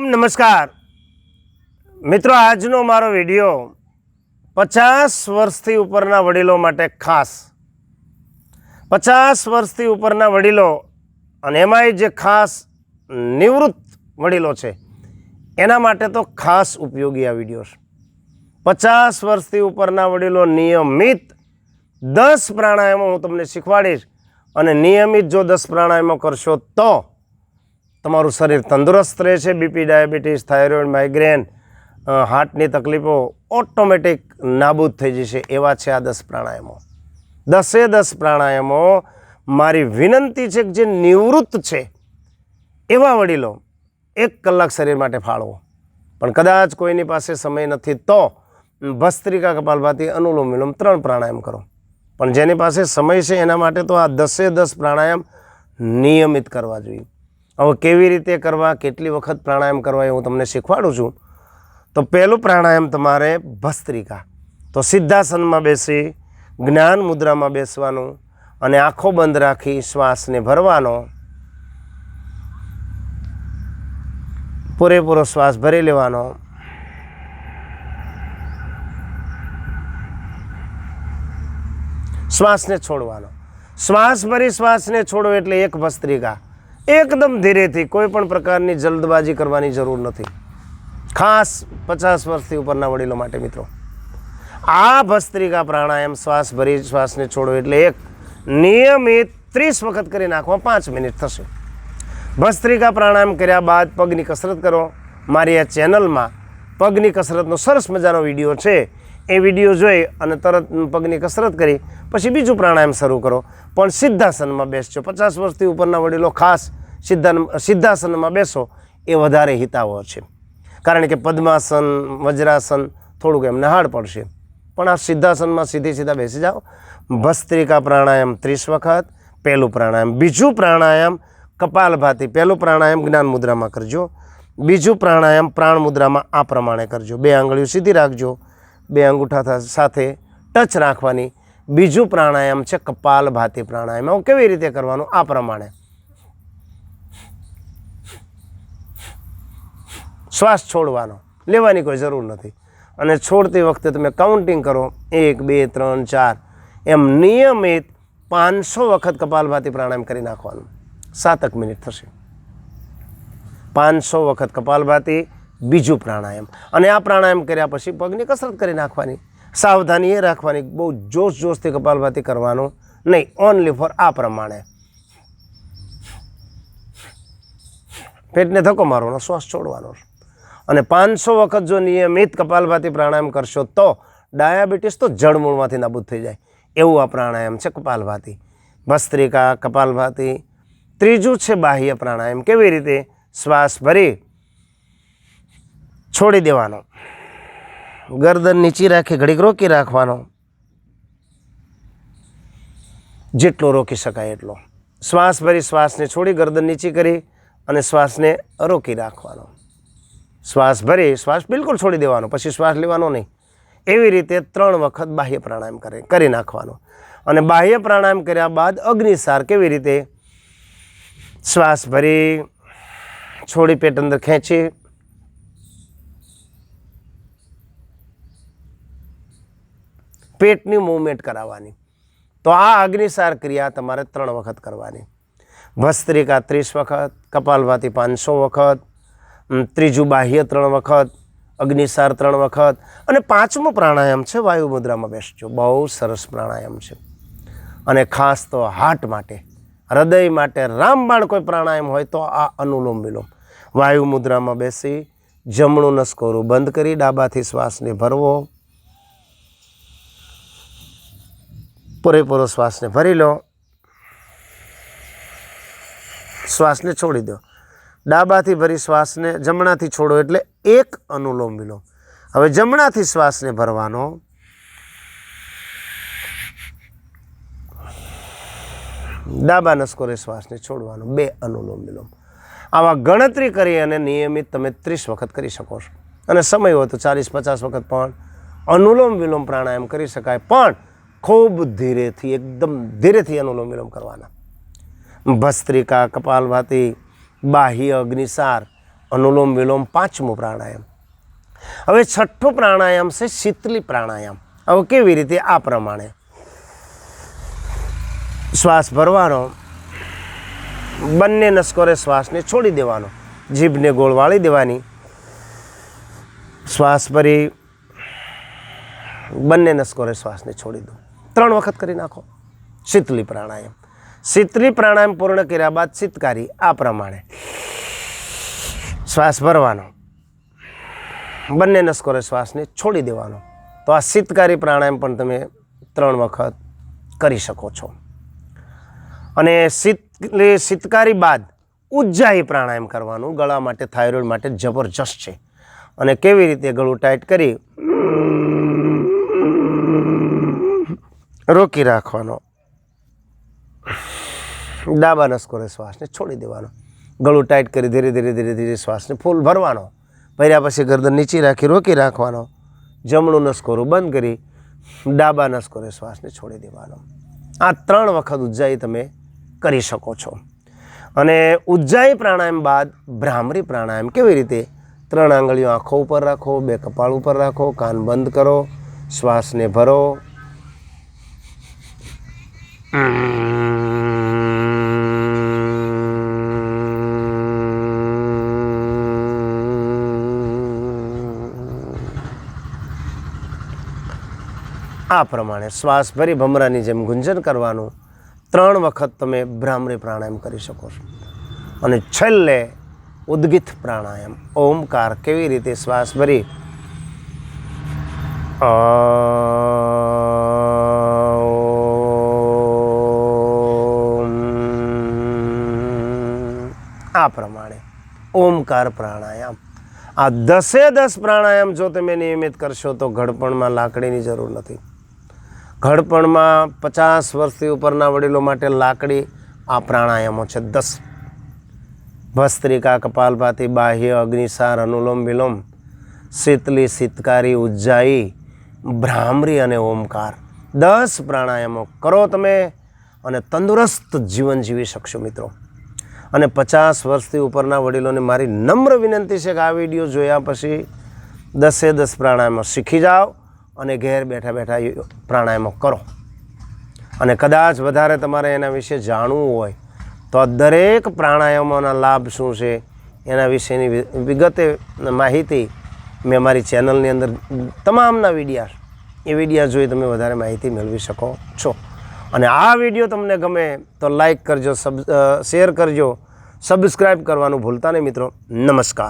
નમસ્કાર. મિત્રો, આજનો મારો વીડિયો પચાસ વર્ષથી ઉપરના વડીલો માટે ખાસ. પચાસ વર્ષથી ઉપરના વડીલો અને એમાંય જે ખાસ નિવૃત્ત વડીલો છે, એના માટે તો ખાસ ઉપયોગી આ વીડિયો છે. પચાસ વર્ષથી ઉપરના વડીલો નિયમિત દસ પ્રાણાયામો હું તમને શીખવાડીશ અને નિયમિત જો દસ પ્રાણાયામો કરશો તો તમારું શરીર તંદુરસ્ત રહે છે બીપી ડાયાબિટીસ, થાઇરોઇડ, માઇગ્રેન હાર્ટની તકલીફો ઓટોમેટિક નાબૂદ થઈ જશે એવા છે આ દસ પ્રાણાયામો. દસે દસ પ્રાણાયામો મારી વિનંતી છે કે જે નિવૃત્ત છે એવા વડીલો એક કલાક શરીર માટે ફાળવો. પણ કદાચ કોઈની પાસે સમય નથી તો ભસ્ત્રિકા કપાલભાતી, અનુલોમ વિલોમ ત્રણ પ્રાણાયામ કરો. પણ જેની પાસે સમય છે એના માટે તો આ દસે દસ પ્રાણાયામ નિયમિત કરવા જોઈએ. હવે કેવી રીતે કરવા, કેટલી વખત પ્રાણાયામ કરવા એ હું તમને શીખવાડું છું. તો પહેલું પ્રાણાયામ તમારે ભસ્ત્રિકા. તો સિદ્ધાસનમાં બેસી, જ્ઞાન મુદ્રામાં બેસવાનું અને આંખો બંધ રાખી શ્વાસને ભરવાનો. પૂરેપૂરો શ્વાસ ભરી લેવાનો. શ્વાસને છોડવાનો. શ્વાસ ભરી શ્વાસને છોડો એટલે એક ભસ્ત્રિકા. એકદમ ધીરેથી કોઈ પણ પ્રકારની જલ્દબાજી કરવાની જરૂર નથી. ખાસ પચાસ વર્ષથી ઉપરના વડીલો માટે મિત્રો. આ ભસ્ત્રિકા પ્રાણાયામ શ્વાસ ભરી શ્વાસને છોડો એટલે એક નિયમિત ત્રીસ વખત કરી નાખવા પાંચ મિનિટ થશે. ભસ્ત્રિકા પ્રાણાયામ કર્યા બાદ પગની કસરત કરો. મારી આ ચેનલમાં પગની કસરતનો સરસ મજાનો વીડિયો છે. એ વીડિયો જોઈ અને તરત પગની કસરત કરી, પછી બીજું પ્રાણાયામ શરૂ કરો. પણ સિદ્ધાસનમાં બેસજો. પચાસ વર્ષથી ઉપરના વડીલો ખાસ સિદ્ધા સિદ્ધાસનમાં બેસો, એ વધારે હિતાવહ છે. કારણ કે પદ્માસન, વજ્રાસન થોડુંક એમને હાર્ડ પડશે. પણ આ સિદ્ધાસનમાં સીધી સીધા બેસી જાઓ. ભસ્ત્રિકા પ્રાણાયામ ત્રીસ વખત પહેલું પ્રાણાયામ બીજું પ્રાણાયામ કપાલભાતી પહેલું પ્રાણાયામ જ્ઞાન મુદ્રામાં કરજો. બીજું પ્રાણાયામ પ્રાણ મુદ્રામાં આ પ્રમાણે કરજો. બે આંગળીઓ સીધી રાખજો. બે અંગૂઠા સાથે ટચ રાખવાની. બીજું પ્રાણાયામ છે કપાલભાતી પ્રાણાયામ. હવે કેવી રીતે કરવાનું? આ પ્રમાણે. શ્વાસ છોડવાનો. લેવાની કોઈ જરૂર નથી. અને છોડતી વખતે તમે કાઉન્ટિંગ કરો. એક, બે, ત્રણ, ચાર. એમ નિયમિત પાંચસો વખત કપાલભાતી પ્રાણાયામ કરી નાખવાનું. સાતક મિનિટ થશે. પાંચસો વખત કપાલભાતી, બીજું પ્રાણાયામ. અને આ પ્રાણાયામ કર્યા પછી પગની કસરત કરી નાખવાની. સાવધાની એ રાખવાની બહુ જોશ જોશથી કપાલભાતી કરવાનું નહીં. ઓનલી ફોર આ પ્રમાણે. પેટને ધક્કો મારવાનો, શ્વાસ છોડવાનો. અને પાંચસો વખત જો નિયમિત કપાલભાતી પ્રાણાયામ કરશો તો ડાયાબિટીસ તો જળમૂળમાંથી નાબૂદ થઈ જાય. એવું આ પ્રાણાયામ છે કપાલભાતી. ભસ્ત્રિકા, કપાલભાતી. ત્રીજું છે બાહ્ય પ્રાણાયામ. કેવી રીતે? શ્વાસ ભરી, છોડી દેવાનો. ગરદન નીચી રાખી, ઘડીક રોકી રાખવાનો. જેટલો રોકી શકાય એટલો. શ્વાસ ભરી, શ્વાસને છોડી ગરદન નીચી કરી અને શ્વાસને રોકી રાખવાનો. શ્વાસ ભરી, શ્વાસ બિલકુલ છોડી દેવાનો, પછી શ્વાસ લેવાનો નહીં. એવી રીતે ત્રણ વખત બાહ્ય પ્રાણાયામ કરે, કરી નાખવાનો. અને બાહ્ય પ્રાણાયામ કર્યા બાદ અગ્નિસાર કેવી રીતે? શ્વાસ ભરી, છોડી પેટ અંદર ખેંચી, પેટની મૂવમેન્ટ કરાવવાની. તો આ અગ્નિસાર ક્રિયા તમારે ત્રણ વખત કરવાની. ભસ્ત્રિકા ત્રીસ વખત, કપાલભાતી પાંચસો વખત ત્રીજું બાહ્ય ત્રણ વખત, અગ્નિસાર ત્રણ વખત, અને પાંચમું પ્રાણાયામ છે વાયુ મુદ્રામાં બેસજો. બહુ સરસ પ્રાણાયામ છે. અને ખાસ તો હાર્ટ માટે, હૃદય માટે રામબાણ કોઈ પ્રાણાયામ હોય તો આ અનુલોમ વિલોમ. વાયુ મુદ્રામાં બેસી, જમણું નસકોરું બંધ કરી, ડાબાથી શ્વાસને ભરવો. પૂરેપૂરો શ્વાસને ભરી લો. શ્વાસને છોડી દો. ડાબાથી ભરી શ્વાસને, જમણાથી છોડો એટલે એક અનુલોમ વિલોમ. હવે જમણાથી શ્વાસને ભરવાનો. ડાબા નસકોરે શ્વાસને છોડવાનો, બે અનુલોમ વિલોમ. આવા ગણતરી કરી અને નિયમિત તમે ત્રીસ વખત કરી શકો છો. અને સમય હોય તો ચાલીસ, પચાસ વખત પણ. અનુલોમ વિલોમ પ્રાણાયામ કરી શકાય, પણ ખૂબ ધીરેથી, એકદમ ધીરેથી અનુલોમ વિલોમ કરવાના. ભસ્ત્રિકા, કપાલભાતી બાહ્ય અગ્નિસાર, અનુલોમ વિલોમ પાંચમું પ્રાણાયામ. હવે છઠ્ઠો પ્રાણાયામ છે શીતલી પ્રાણાયામ. હવે કેવી રીતે? આ પ્રમાણે. શ્વાસ ભરવાનો. બંને નસકોરે શ્વાસને છોડી દેવાનો. જીભને ગોળ વાળી દેવાની. શ્વાસ ભરી બંને નસકોરે શ્વાસને છોડી દો. ત્રણ વખત કરી નાખો. શીતલી પ્રાણાયામ. શીતલી પ્રાણાયામ પૂર્ણ કર્યા બાદ શીતકારી આ પ્રમાણે. શ્વાસ ભરવાનો. બંને નસકોરે શ્વાસને છોડી દેવાનો. તો આ શીતકારી પ્રાણાયામ પણ તમે ત્રણ વખત કરી શકો છો. અને એટલે શીતકારી બાદ ઉજ્જાહી પ્રાણાયામ કરવાનું ગળા માટે, થાઇરોઇડ માટે જબરજસ્ત છે. અને કેવી રીતે ગળું ટાઈટ કરી? રોકી રાખવાનો. ડાબા નસકોરે શ્વાસને છોડી દેવાનો. ગળું ટાઈટ કરી ધીરે ધીરે ધીરે ધીરે શ્વાસને ફૂલ ભરવાનો. ભર્યા પછી ગરદન નીચી રાખી રોકી રાખવાનો. જમણું નસકોરું બંધ કરી ડાબા નસકોરે શ્વાસને છોડી દેવાનો. આ ત્રણ વખત ઉજ્જાઈ તમે કરી શકો છો. અને ઉજ્જાઈ પ્રાણાયામ બાદ ભ્રામરી પ્રાણાયામ કેવી રીતે? ત્રણ આંગળીઓ આંખો ઉપર રાખો, બે કપાળ ઉપર રાખો, કાન બંધ કરો, શ્વાસને ભરો આ પ્રમાણે શ્વાસ ભરી ભમરાની જેમ ગુંજન કરવાનું ત્રણ વખત તમે ભ્રામરી પ્રાણાયામ કરી શકો છો અને છેલ્લે ઉદ્ગિત પ્રાણાયામ ઓમકાર કેવી રીતે શ્વાસ ભરી ઓમ. આ પ્રમાણે. ઓમકાર પ્રાણાયામ. આ દસે દસ પ્રાણાયામ જો તમે નિયમિત કરશો તો ઘડપણમાં લાકડીની જરૂર નથી. ઘડપણમાં પચાસ વર્ષથી ઉપરના વડીલો માટે લાકડી આ પ્રાણાયામો છે દસ. ભસ્ત્રિકા, કપાલભાતી, બાહ્ય, અગ્નિસાર, અનુલોમ વિલોમ, શીતલી, શીતકારી, ઉજ્જાઈ, ભ્રામરી અને ઓમકાર. દસ પ્રાણાયામો કરો તમે અને તંદુરસ્ત જીવન જીવી શકશો મિત્રો. અને પચાસ વર્ષથી ઉપરના વડીલોને મારી નમ્ર વિનંતી છે કે આ વીડિયો જોયા પછી દસે દસ પ્રાણાયામો શીખી જાઓ અને ઘેર બેઠા બેઠા પ્રાણાયામો કરો. અને કદાચ વધારે તમારે એના વિશે જાણવું હોય તો દરેક પ્રાણાયામોના લાભ શું છે એના વિશેની વિગતે માહિતી મેં મારી ચેનલની અંદર તમામના વિડીયા, એ વિડીયા જોઈ તમે વધારે માહિતી મેળવી શકો છો. અને આ વીડિયો તમને ગમે તો લાઈક કરજો સબ શેર કરજો સબસ્ક્રાઈબ કરવાનું ભૂલતા નહીં મિત્રો. નમસ્કાર.